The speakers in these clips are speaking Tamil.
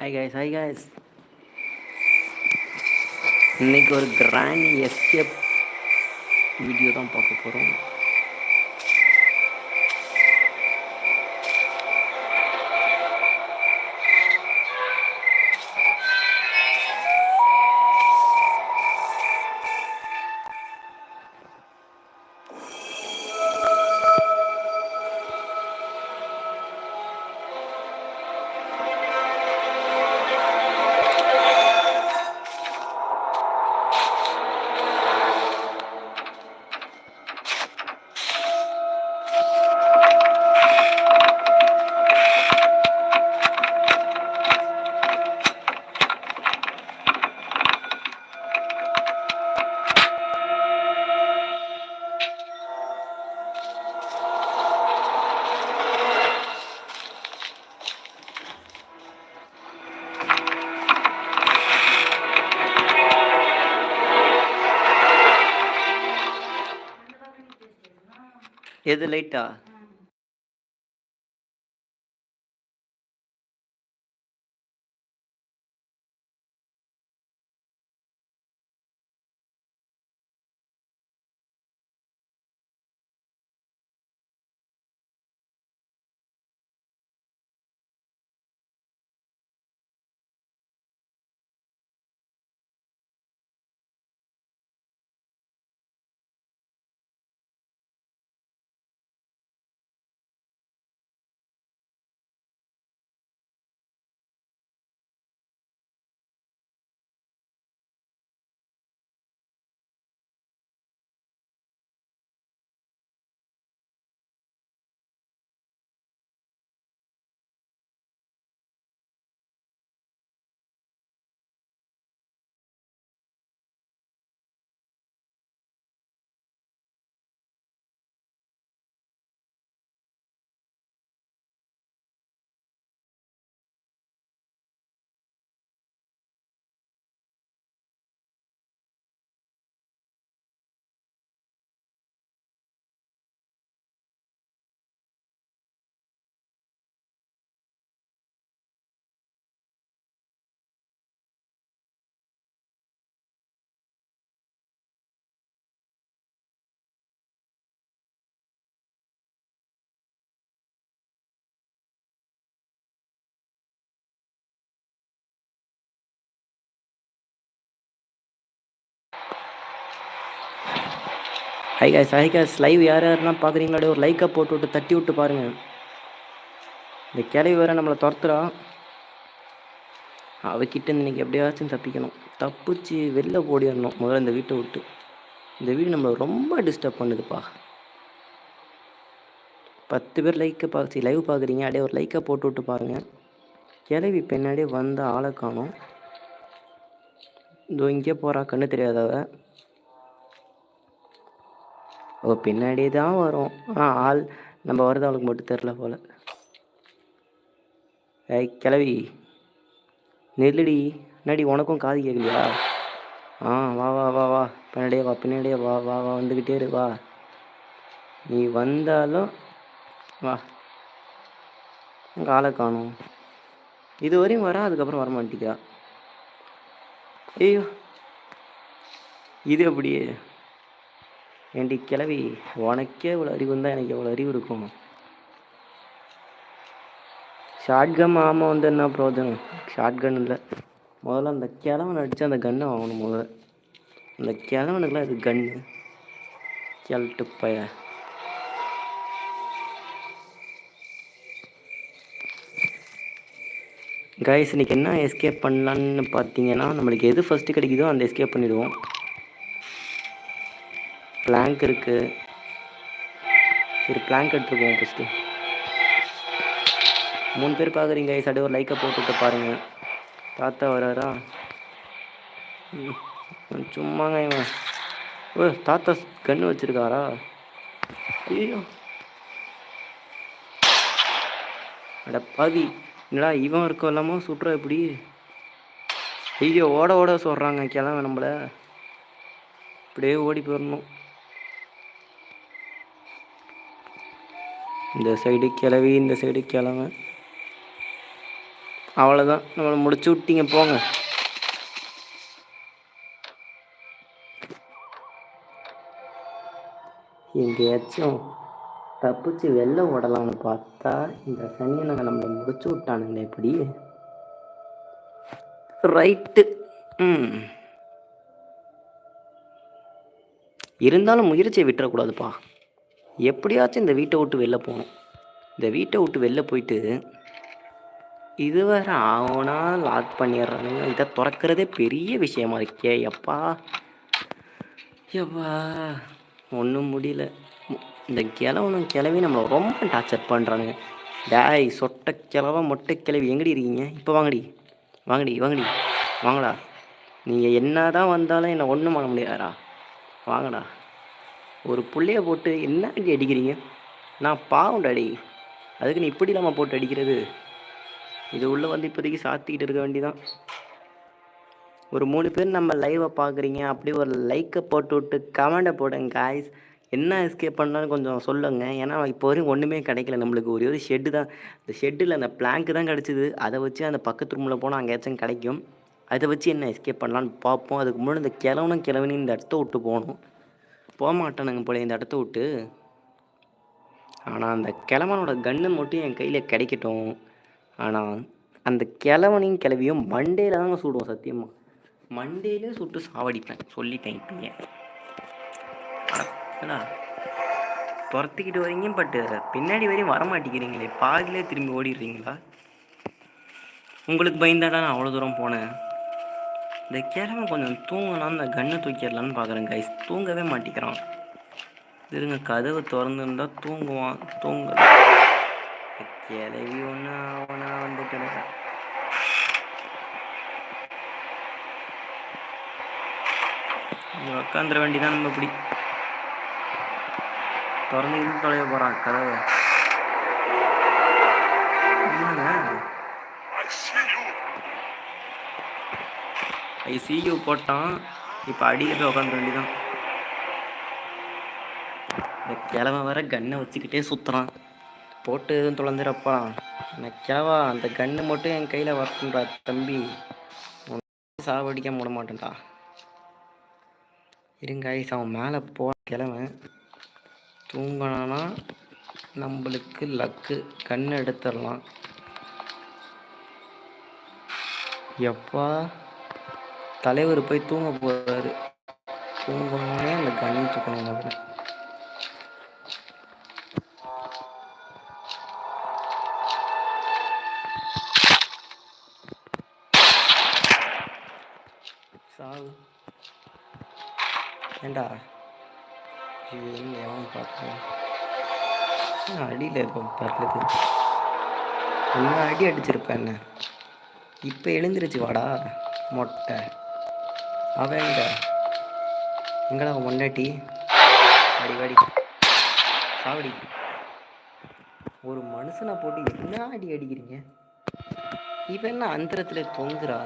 Hi guys hi guys. இன்றைக்கி ஒரு கிராண்ட் எஸ்கேப் வீடியோ தான் பார்க்க போகிறோம் எது லைட்டா? Hi guys hi guys live யார் யாரெல்லாம் பார்க்குறீங்களோ ஒரு லைக்கை போட்டு விட்டு தட்டி விட்டு பாருங்க. இந்த கிளவி வேறு நம்மளை துரத்துறா. அவகிட்ட இன்னைக்கு எப்படியாச்சும் தப்பிக்கணும். தப்பிச்சு வெளில ஓடிடணும் முதல்ல இந்த வீட்டை விட்டு. இந்த வீடு நம்மளை ரொம்ப டிஸ்டர்ப் பண்ணுதுப்பா. பத்து பேர் லைக்கை பார்த்து லைவ் பார்க்குறீங்க. அப்படியே ஒரு லைக்கை போட்டு விட்டு பாருங்கள் கிளவி பின்னாடியே வந்த ஆளை காணும். இதோ இங்கே போகிறா கண்ணு தெரியாதவ. ஓ பின்னாடியே தான் வரும். ஆ ஆள் நம்ம வரது அவளுக்கு மட்டும் தெரில போல. ஏய் கிளவி நெல்லுடி. என்னடி உனக்கும் காது கேட்கலையா? ஆ வா வா வா வா. பின்னாடியே வா பின்னாடியே வா வா வா வந்துக்கிட்டே இரு வா. நீ வந்தாலும் வா. காலை காணும். இது வரையும் வரா அதுக்கப்புறம் வர ஐயோ. இது அப்படியே ஏண்டி கிளவி உனக்கே இவ்வளோ அறிவு இருந்தால் எனக்கு எவ்வளோ அறிவு இருக்கும்? ஷார்ட்கன் ஆமாம் வந்து என்ன பிரோஜனம் ஷார்ட்கன் இல்லை. முதல்ல அந்த கிழவன் அடித்து அந்த கன்னை வாங்கணும் முதல்ல. அந்த கிழவனுக்குலாம் இது கன்னு கிழட்டு பய. கைஸ் இன்னைக்கு என்ன எஸ்கேப் பண்ணலான்னு பார்த்தீங்கன்னா நம்மளுக்கு எது ஃபஸ்ட்டு கிடைக்குதோ அந்த எஸ்கேப் பண்ணிடுவோம். பிளாங்க் இருக்கு. சரி பிளாங்க் எடுத்துருவோம் ஃபஸ்ட்டு மூணு பேர் பார்க்குறீங்க கைஸ் ஒரு லைக்கை போட்டுட்டு பாருங்க. தாத்தா வராரா? ம், சும்மாங்க இவன். ஓ தாத்தா கன்று வச்சுருக்காரா? ஐயோ. அட பாவி என்னடா இவன் இருக்க இல்லாமல் சுட்டுறா எப்படி ஐயோ ஓட ஓட சொல்கிறாங்க கிளம்ப நம்மளை. இப்படியே ஓடி போயிடணும். இந்த சைடு கிளவி இந்த சைடு கிழமை அவ்வளோதான் நம்மளை முடிச்சு விட்டீங்க போங்க. எங்கேயாச்சும் தப்பிச்சு வெளில ஓடலாம்னு பார்த்தா இந்த சனியனை நம்மளை முடிச்சு விட்டானுங்களே எப்படி ரைட்டு ம். இருந்தாலும் முயற்சியை விட்டுறக்கூடாதுப்பா. எப்படியாச்சும் இந்த வீட்டை விட்டு வெளில போகணும். இந்த வீட்டை விட்டு வெளில போயிட்டு இதுவரை ஆகுனா லாக் பண்ணிடுறானுங்க. இதை திறக்கிறதே பெரிய விஷயமா இருக்கே எப்பா. எப்பா ஒன்றும் முடியல. இந்த கிழவனும் கிளவி நம்மளை ரொம்ப டார்ச்சர் பண்ணுறானுங்க டேய் சொட்ட கிழவ மொட்டை கிளவி எங்கடி இருக்கீங்க? இப்போ வாங்கடி. வாங்கடி வாங்கடி. வாங்கடா. நீங்கள் என்ன தான் வந்தாலும் என்னை ஒன்றும் பண்ண முடியாதா வாங்கடா. ஒரு பிள்ளைய போட்டு என்ன அடி அடிக்கிறீங்க? நான் பாவம்டாடி அதுக்கு நீ இப்படி இல்லாமல் போட்டு அடிக்கிறது? இது உள்ளே வந்து இப்போதைக்கு சாத்திக்கிட்டு இருக்க வேண்டியதான் ஒரு மூணு பேர் நம்ம லைவை பார்க்குறீங்க. அப்படி ஒரு லைக்கை போட்டு விட்டு கமெண்ட்டை போடுங்க காய்ஸ் என்ன எஸ்கேப் பண்ணாலும் கொஞ்சம் சொல்லுங்க. ஏன்னா இப்போ வரையும் ஒன்றுமே கிடைக்கல. நம்மளுக்கு ஒரே ஒரு ஷெட்டு தான். இந்த ஷெட்டில் அந்த பிளாங்க் தான் கிடச்சிது. அதை வச்சு அந்த பக்கத்து ரூமில் போனால் அங்கேயாச்சும் கிடைக்கும். அதை வச்சு என்ன எஸ்கேப் பண்ணலான்னு பார்ப்போம். அதுக்கு முன்னாடி இந்த கிழவனும் கிழவனையும் இந்த இடத்த விட்டு போகணும். போக மாட்டானுங்க போல இந்த இடத்த விட்டு. ஆனால் அந்த கிழவனோட கன்று மட்டும் என் கையில் கிடைக்கட்டும். ஆனால் அந்த கிழவனையும் கிளவியும் மண்டேல தாங்க சுடுவோம் சத்தியமாக மண்டேலே சுட்டு சாவடிப்பேன் சொல்லிட்டேன் இப்பயே. துரத்திக்கிட்டு வரீங்க பட்டு பின்னாடி வரையும் வர மாட்டேங்கிறீங்களே. பாதியிலே திரும்பி ஓடிடுறீங்களா? உங்களுக்கு பயந்தாடா நான் அவ்வளோ தூரம் போனேன். இந்த கிழமை கொஞ்சம் தூங்கலாம் அந்த கண்ணை தூக்கிடலான்னு பார்க்குறேன் கைஸ் தூங்கவே மாட்டேங்கிறான். இருங்க கதவு திறந்துருந்தா தூங்குவான் தூங்க கிளவி ஒன்று அவனா வந்துட்டு இங்கே வேண்டி வேண்டிதான் நம்ம இப்படி. திறந்து இருந்து தொலைய போகிறான் கதவை. ஐசியூ போட்டான். இப்போ அடியில் போய் உட்காந்து வேண்டிதான் இந்த கிழவன் வர கன்னை வச்சுக்கிட்டே சுற்றுறான் போட்டு எதுவும் தொலைஞ்சிடப்பா. நான் கிழவா அந்த கன்று மட்டும் என் கையில் வரட்டும்டா தம்பி. சாவடிக்க முட மாட்டேன்டா. இருங்க ஐஸ் அவன் மேலே போ கிழவன் தூங்கினானா நம்மளுக்கு லக்கு. கண் எடுத்துடலாம். எப்பா? தலைவர் போய் தூங்க போறாரு. தூங்கணுன்னே அந்த கண்ணு தூக்கணும் முதல்ல. சாவு. ஏண்டா? இது என்ன எவன் பார்க்குறேன் அடியில் இருக்கும் பரலுது என்ன அடி அடிச்சிருப்பேன் என்ன? இப்போ எழுந்திருச்சு வாடா மொட்டை. அவன்டா எங்க? எங்கடா அவன் அடி வாடி சாவடி. ஒரு மனுஷனை போட்டு என்ன அடி அடிக்கிறீங்க? இவன் என்ன அந்தரத்தில் தொங்குறா?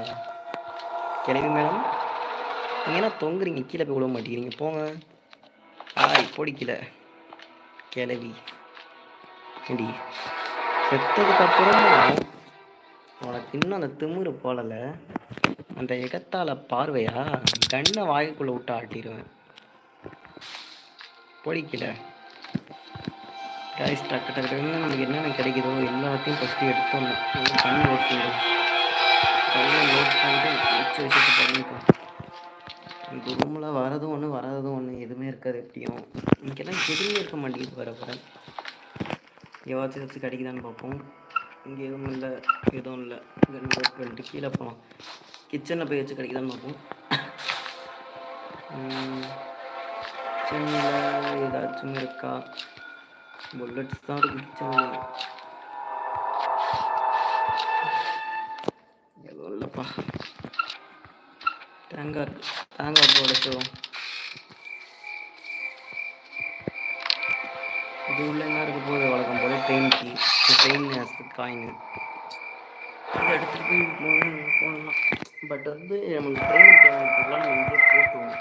கிளவி மேடம். நீங்கள் என்ன தொங்குறீங்க? கீழே போய் விட மாட்டேங்கிறீங்க. போங்க. ஆய் பொடிக்கல கிளவி. அடி செத்ததுக்கு அப்புறம் உனக்கு இன்னும் அந்த திமிரு போலல அந்த எகத்தால பார்வையா கண்ணை வாய்க்குள்ள விட்டு ஆட்டிடுவேன். பொடிக்கல காய்ஸ் டக்கு டக்கு நமக்கு என்னென்ன கிடைக்குதோ எல்லாத்தையும் ஃபஸ்ட்டு எடுத்துடணும். நல்லா ஓட்டிடும் கண்ணை நோட் பண்ணிட்டு வச்சு வச்சுட்டு பண்ணிப்போம் இந்த ரூமில் வரதும் ஒன்று வராததும் ஒன்று எதுவுமே இருக்காது எப்படியும். இங்கெல்லாம் எதுவுமே இருக்க மாட்டேங்குது வர வர எவாச்சும் ஏதாச்சும் கிடைக்குதான்னு பார்ப்போம். இங்கே எதுவும் இல்லை எதுவும் இல்லை. கன் பண்ணிட்டு கீழே போகலாம் கிச்சனில் போய் வச்சு கிடைக்குதான்னு பார்ப்போம். கிச்சனில் ஏதாச்சும் இருக்கா? புல்லட்ஸ் தான் இருக்கு கிச்சனில் எதுவும் இல்லைப்பா. தேங்காய் இருக்கு. தேங்காய் போட இது உள்ள என்ன இருக்க? போகுது வழக்கம் போல ட்ரெயின் ட்ரெயின் காயின் எடுத்துகிட்டு போய் போகணும் போகலாம் பட் வந்து நம்மளுக்கு ட்ரெயின் தேவைப்படலாம் நம்ம இங்கே போட்டுருவோம்.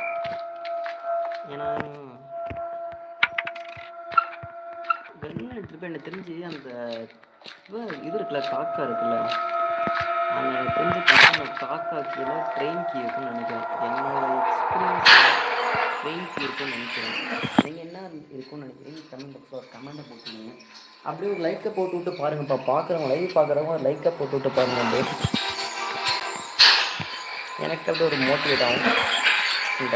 ஏன்னா கன்னு எடுத்துகிட்டு எனக்கு தெரிஞ்சு அந்த இது இருக்குல்ல காக்கா இருக்குல்ல. அந்த எனக்கு தெரிஞ்சு பார்த்தா காக்கா கீழே ட்ரெயின் கீ இருக்கும்னு நினைக்கிறேன். என்னோட எக்ஸ்பீரியன்ஸ் ட்ரெயின் கீ இருக்கும்னு நினைக்கிறேன். நீங்கள் என்ன இருக்குன்னு நினைக்கிறீங்க? கமெண்ட் பாக்ஸில் ஒரு கமெண்ட்டை போட்டுருங்க அப்படியே ஒரு லைக்கை போட்டு விட்டு பாருங்கப்பா. பார்க்குறவங்க லைவ் பார்க்குறவங்க லைக்கை போட்டு விட்டு பாருங்க அப்படியே. எனக்கு அது ஒரு மோட்டிவேட் ஆகும். இந்த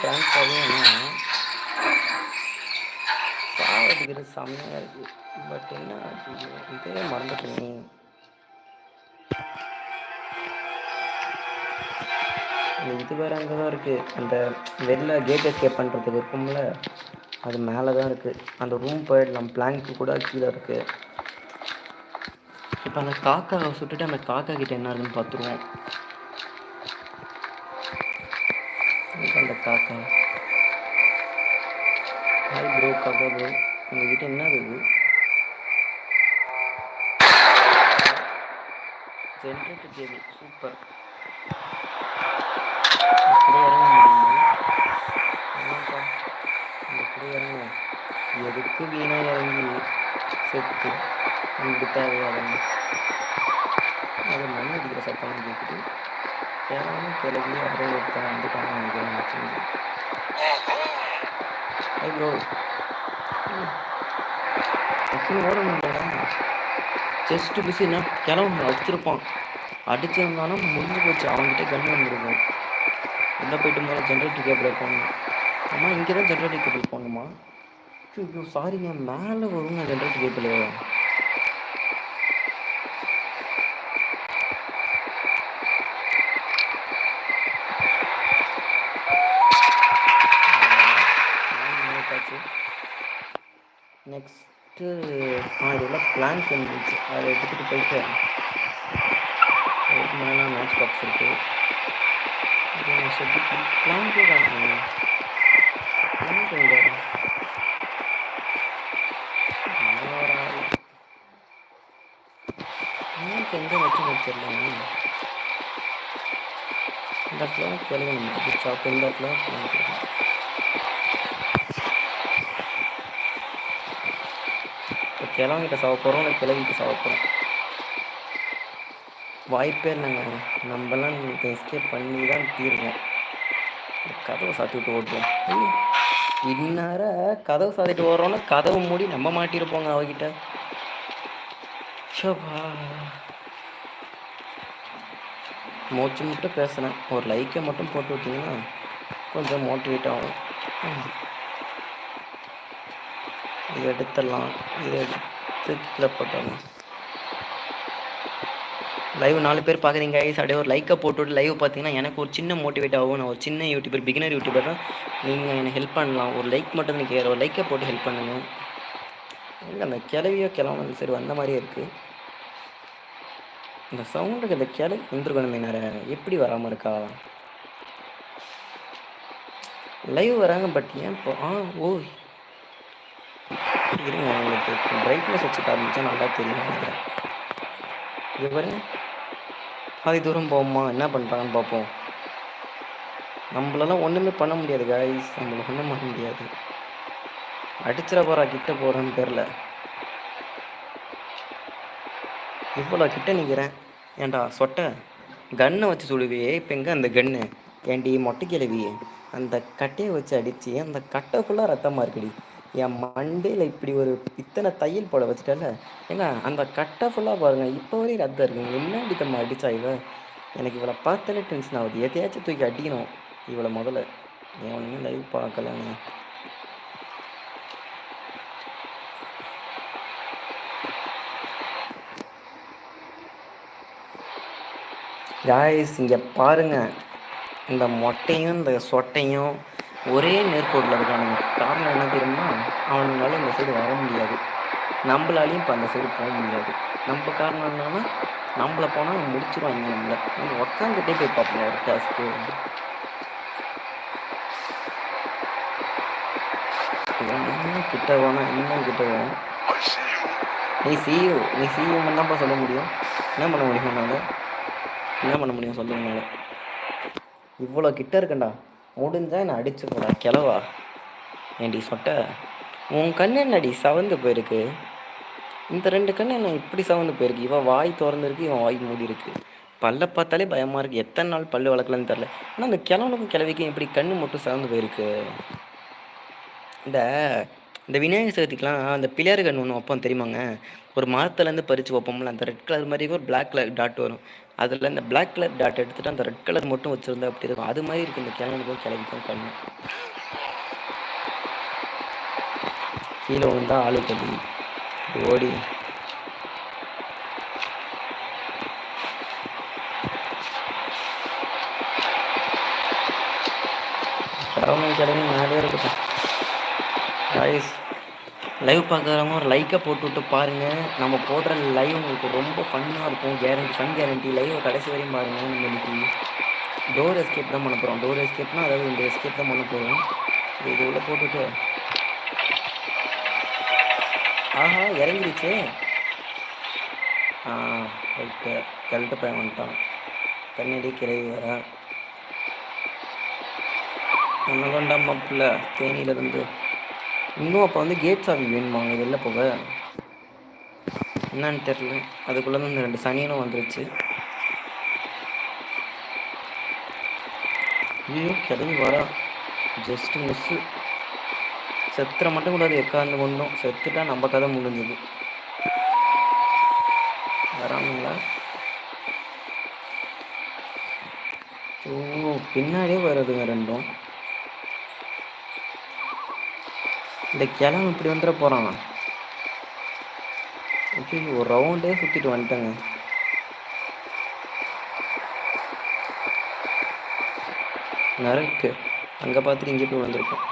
ட்ரான்ஸ்ஃபார்மே பார்த்தீங்கன்னா சாவடிக்கிறது செம்மையாக இருக்குது பட் என்ன ஆச்சு? இதே மறந்துட்டேன் இது வேறு அங்கே தான் இருக்குது அந்த வெளில கேட் எஸ்கேப் பண்ணுறதுக்கு இருக்கும்ல அது மேலே தான் இருக்குது அந்த ரூம் போயிடலாம் பிளாங்க்கு கூட கீழே இருக்குது இப்போ அந்த காக்காவை சுட்டுட்டு அந்த காக்கா கிட்டே என்ன இருக்குன்னு பார்த்துருவோம் எங்க அந்த காக்கா ஹாய் ப்ரோ காக்கா ப்ரோ உங்ககிட்ட என்ன இருக்குது ஜென்ரேட்டர் கேபிள் சூப்பர் அப்படியே இறங்க முடியுமா ஆமாப்பா அப்படியே இறங்குவோம் எதுக்கு வீணாக இறங்கி செத்து உங்களுக்கு தேவையாகணும் அது மணி அடிக்கிற சத்தம் கேட்குது கேவலமாக கிளவி யாரோ ஒருத்தன் வந்துட்டாங்க நினைக்கிறேன் வச்சுருந்து ஐ ப்ரோ டக்குன்னு ஓட முடியல செஸ்ட்டு பிசி என்ன கிளம்ப வச்சிருப்பான் அடிச்சிருந்தாலும் முடிஞ்சு போச்சு. அவன்கிட்ட கன் வந்துருக்கும் உள்ளே போயிட்டு மேலே ஜென்ரேட்டர் கேபிள் போகணும் அம்மா இங்கே தான் ஜென்ரேட்டர் கேபிள் போகணுமா ஐயோ சாரிங்க மேலே வருங்க ஜென்ரேட்டர் கேபிள் ஃபஸ்ட்டு ஆ இதெல்லாம் பிளான் பண்ணிருச்சு அதை எடுத்துகிட்டு போயிட்டு அதுக்கு மேலே மேட்ச் பாக்ஸ் இருக்குது அது நான் சொல்லிட்டு பிளான் தான் பிளான் எங்கே எங்கே வச்சு தெரியல இந்த இடத்துல கேளுங்க சாப்பிட்டு இந்த இடத்துல இப்போ கிழவங்கிட்ட சாவ போகிறோம் இல்லை கிழவிக்கு சாவ போகிறோம் வாய்ப்பே இல்லைங்க. நம்மலாம் நீங்கள் எஸ்கேப் பண்ணி தான் தீருவோம். கதவை சாத்திட்டு ஓட்டுவோம் இன்னார கதவு கதவை சாத்திட்டு ஓடுறோன்னா கதவு மூடி நம்ம மாட்டியிருப்போங்க அவகிட்ட. ஷோபா மூச்சு மட்டும் பேசுகிறேன் ஒரு லைக்கை மட்டும் போட்டு விட்டிங்கன்னா கொஞ்சம் மோட்டிவேட் ஆகும். ம். இதை எடுத்துடலாம். இதை எடுத்து கீழே போட்டுடலாம் லைவ் நாலு பேர் பார்க்குறீங்க ஐஸ் அப்படியே ஒரு லைக்கை போட்டுவிட்டு லைவ் பார்த்தீங்கன்னா எனக்கு ஒரு சின்ன மோட்டிவேட் ஆகும். நான் ஒரு சின்ன யூடியூபர் பிகினர் யூடியூபர் தான். நீங்கள் எனக்கு ஹெல்ப் பண்ணலாம். ஒரு லைக் மட்டும் எனக்கு ஒரு லைக்கை போட்டு ஹெல்ப் பண்ணுங்க. இல்லை அந்த கிளவியோ கிளம்பு சரி வந்த மாதிரியே இருக்குது இந்த சவுண்டுக்கு இந்த கிளவி வந்துருக்கணுமே நேரம் எப்படி வராமல் இருக்கா? லைவ் வராங்க பட் ஏன் இப்போ ஆ ஓ இருங்க உங்களுக்கு பிரைட்னஸ் வச்சு காமிச்சா நல்லா தெரியும் நினைக்கிறேன். பாருங்க. பாதி தூரம் போவோமா? என்ன பண்ணுறாங்கன்னு பார்ப்போம். நம்மளெல்லாம் ஒன்றுமே பண்ண முடியாது காய்ஸ் நம்மள ஒன்றும் பண்ண முடியாது. அடிச்சிட போகிறா கிட்ட போகிறேன்னு தெரில இவ்வளோ கிட்ட நிற்கிறேன் ஏன்டா சொட்டை? கன்னை வச்சு சுடுவியே இப்போ எங்கே அந்த கன்னு ஏண்டி மொட்டை கிழவியே அந்த கட்டையை வச்சு அடித்து அந்த கட்டை ரத்தமாக இருக்குடி என் மண்டையில் இப்படி ஒரு இத்தனை தையல் போட வச்சுட்டல ஏங்க அந்த கட்டை ஃபுல்லாக பாருங்கள் இப்போ வரையும் ரத்தம் இருக்குங்க என்ன அடித்தம்மா அடித்தா இவன் எனக்கு இவளை பார்த்தாலே டென்ஷன் ஆகுது. எதையாச்சும் தூக்கி அடிக்கணும் இவளை முதல்ல. ஒன்றுமே லைவ் பார்க்கலங்க. காய்ஸ் இங்கே பாருங்க. இந்த மொட்டையும் இந்த சொட்டையும் ஒரே நேர்கோட்டில் இருக்கானுங்க காரணம் என்ன தெரியுமா? அவனுங்களால இந்த சைடு வர முடியாது. நம்மளாலையும் இப்போ அந்த சைடு போக முடியாது. நம்ம காரணம் என்னன்னா நம்மளை போனால் முடிச்சிருவாங்க நம்மளை. நம்ம உக்காந்துட்டே போய் பார்ப்போம் ஒரு டாஸ்க்கு இன்னும் கிட்ட வேணாம் இன்னும் கிட்ட வேணும் நீ சிஇஓ நீ சிஇஓ தான்ப்பா சொல்ல முடியும். என்ன பண்ண முடியும் உன்னால? என்ன பண்ண முடியும் சொல்லுங்க இவ்வளோ கிட்ட இருக்கேன்டா. முடிஞ்சா நான் அடிச்சு போடா கிளவா. ஏண்டி சொட்ட? உன் கண்ணு என்னடி சவந்து போயிருக்கு? இந்த ரெண்டு கண்ணு என்ன இப்படி சவந்து போயிருக்கு? இவன் வாய் திறந்துருக்கு இவன் வாய் மூடி இருக்கு பல்ல பார்த்தாலே பயமாக இருக்குது எத்தனை நாள் பல்லு வளர்க்கலன்னு தெரில ஆனால் அந்த கிழவனுக்கும் கிழவிக்கும் இப்படி கண்ணு மட்டும் சவுந்து போயிருக்கு. இந்த இந்த விநாயகர் சதுர்த்திக்கெலாம் அந்த பிள்ளையார் கண் ஒன்று வைப்போம் தெரியுமாங்க? ஒரு மரத்துலேருந்து பறித்து வைப்போம்ல அந்த ரெட் கலர் மாதிரி ஒரு பிளாக் கலர் டாட் வரும். அதில் இந்த பிளாக் கலர் டாட் எடுத்துகிட்டு அந்த ரெட் கலர் மட்டும் வச்சுருந்தா அப்படி இருக்கும்? அது மாதிரி இருக்குது இந்த கிழங்குக்கும் கிழவிக்கும் கண்ணு. கீழே விழுந்தா ஆளு கடி ஓடி. கிழமை கிழமை மேலே இருக்கட்டும். காய்ஸ் லைவ் பார்க்குறவங்க ஒரு லைக்கை போட்டு விட்டு பாருங்கள் நம்ம போடுற லைவ் உங்களுக்கு ரொம்ப ஃபன்னாக இருக்கும். கேரண்டி ஃபன் கேரண்டி லைவை கடைசி வரையும் பாருங்கள் நம்ம இன்னைக்கு. டோர் எஸ்கேப் தான் பண்ண போகிறோம் டோர் எஸ்கேப்னா அதாவது இந்த எஸ்கேப் தான் பண்ண போகிறோம் இது உள்ள போட்டுட்டு. ஆஹா இறங்கிடுச்சே. ஆ ரைட்டு கரெக்டாக பையன் வந்துட்டான். கண்ணாடி கிளவி வர. ஒன்று கொண்டா மாப்பிள்ள தேனியிலேருந்து. இன்னும் அப்போ வந்து கேட்ஸ் சாவி வேணுமாங்க? வெளில போக? என்னன்னு தெரில அதுக்குள்ளே தான் இந்த ரெண்டு சனியனும் வந்துருச்சு. ஐயோ கிளம்பி வரா ஜஸ்ட் மிஸ்ஸு செத்துற மட்டும் கூடாது எக்காந்து கொண்டோம். செத்துட்டா நம்ம கதை முடிஞ்சது. வராங்களா ஓ பின்னாடியே வருதுங்க ரெண்டும். இந்த கிழமை இப்படி வந்துட போகிறான் ஓகே ஒரு ரவுண்டே சுற்றிட்டு வந்துட்டேங்க. நரக்கு அங்கே பார்த்துட்டு இங்கே போய் வந்திருக்கோம்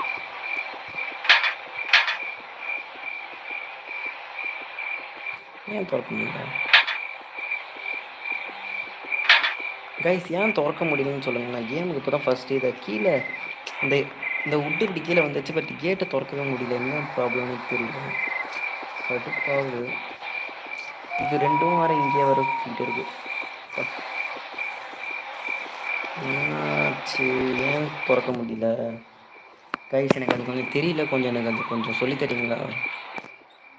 ஏன் திறக்க முடியல? கைஸ் ஏன் திறக்க முடியலன்னு சொல்லுங்க. நான் கேமுக்கு இப்போ தான் ஃபஸ்ட்டு இதை கீழே இந்த இந்த உட்டு இப்படி கீழே வந்துச்சு பட் கேட்டை திறக்கவே முடியல. என்ன ப்ராப்ளம்னு தெரியல. கடுப்பாகுது. இது ரெண்டும் வர இங்கே வர இருக்கு. என்னாச்சு? ஏன் திறக்க முடியல? கைஸ் எனக்கு அது கொஞ்சம் தெரியல. கொஞ்சம் எனக்கு அது கொஞ்சம் சொல்லி தரீங்களா?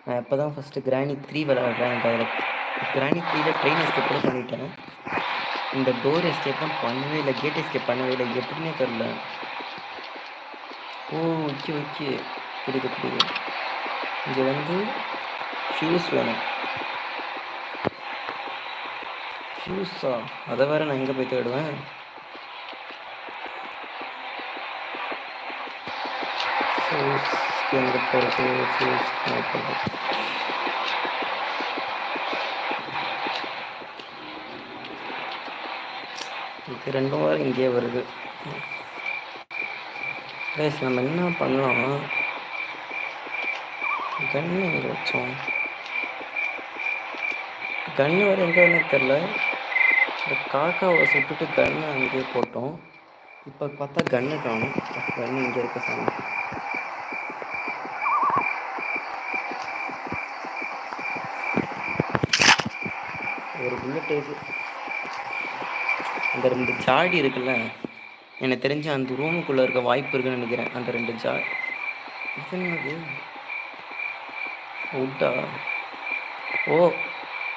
நான் இப்போ தான் ஃபஸ்ட்டு கிராணி த்ரீ விளாட்றேன் எனக்கு அதில் கிராணி த்ரீயில் ட்ரெயின் எஸ்கேப் கூட பண்ணிட்டேன். இந்த டோர் எஸ்கேப் தான் பண்ணவே இல்லை. கேட் எஸ்கேப் பண்ணவே இல்லை. எப்படின்னே தெரில ஓ ஓகே ஓகே. புரியுது புரியுது. இங்கே வந்து ஃபியூஸ் வேணும். ஃபியூஸா அதை வேறு நான் எங்கே போய் தேடுவேன்? ஃபியூஸ்க்கு எங்கே போகிறது ஃபியூஸ்க்கு எங்கே போகிறது இது ரெண்டும் வாரம் இங்கேயே வருது. கைஸ் நம்ம என்ன பண்ணலாம்? கன்று எங்கே வச்சோம்? கன்று வேறு எங்கே எனக்கு தெரில இந்த காக்காவை சுட்டுட்டு கன்று அங்கேயே போட்டோம். இப்போ பார்த்தா கன்று காணும். கன்று இங்கே இருக்க சாமி. ஒரு புல்லட் இது அந்த ரெண்டு ஜாடி இருக்குல்ல. எனக்கு தெரிஞ்சு அந்த ரூமுக்குள்ளே இருக்க வாய்ப்பு இருக்குன்னு நினைக்கிறேன். அந்த ரெண்டு ஜா இது என்னது? உட்டா? ஓ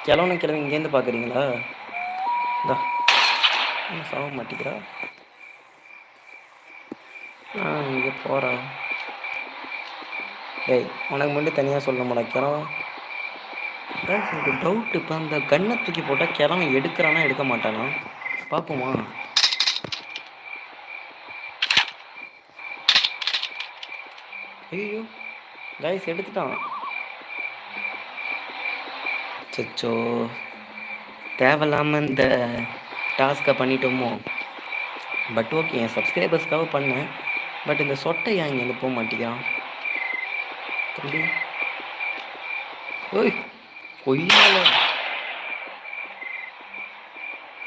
கிழவன கிழவன் இங்கேருந்து பார்க்குறீங்களா? இந்தா சாக மாட்டேங்கிறா ஆ இங்கே போகிறா டேய் உனக்கு மட்டும் தனியாக சொல்ல மாட்டேன் கிழவன். எனக்கு டவுட் இப்போ அந்த கண்ணை தூக்கி போட்டால் கிழவன் எடுக்கிறானா எடுக்க மாட்டானா? பார்ப்போமா ஐயோ கைஸ் எடுத்துட்டான். சச்சோ தேவையில்லாமல் இந்த டாஸ்க்கை பண்ணிட்டோமோ. பட் ஓகே என் சப்ஸ்கிரைபர்ஸ்க்காக பண்ணேன். பட் இந்த சொட்டை ஏன் இங்கே போக மாட்டேங்கிறான் தம்பி. ஓய் கொய்யால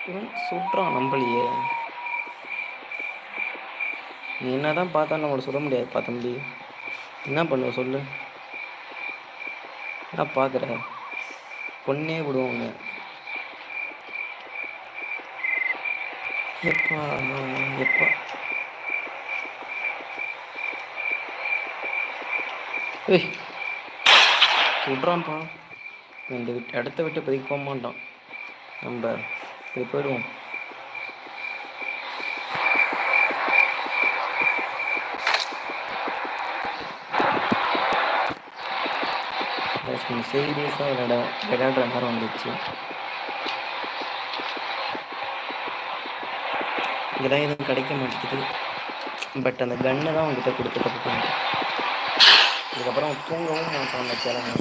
சுட்டுறான் சுடுறான் நம்மளையே நீ என்னதான் பார்த்தா நம்மளை சொல்ல முடியாதுப்பா தம்பி. என்ன பண்ணுவ சொல்லு? என்ன பார்க்குற பொண்ணே விடுவோம் உன்னை. எப்பா எப்பா. ஏய் சுடுறான்ப்பா இந்த இடத்த விட்டு இப்போதைக்கு போக மாட்டோம் நம்ம இப்படி போயிடுவோம். சீரியஸாக விளையாட விளையாடுற நேரம் வந்துச்சு. இதெல்லாம் எதுவும் கிடைக்க மாட்டேங்குது. பட் அந்த கன்னை தான் அவங்ககிட்ட கொடுத்துட்டு இதுக்கப்புறம் தூங்கவும் மாட்டோம் அந்த கிழமை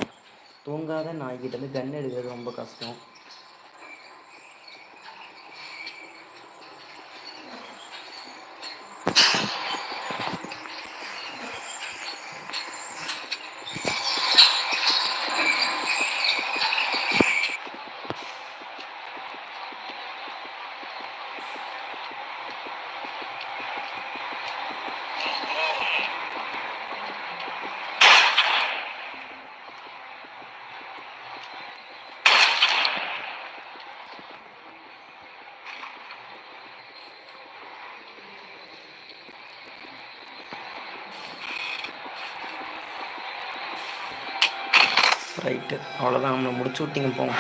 தூங்காத நாய்கிட்டேருந்து கன் எடுக்கிறது ரொம்ப கஷ்டம். ரைட்டு அவ்வளோதான் நம்மளை முடிச்சு விட்டிங்க போங்க.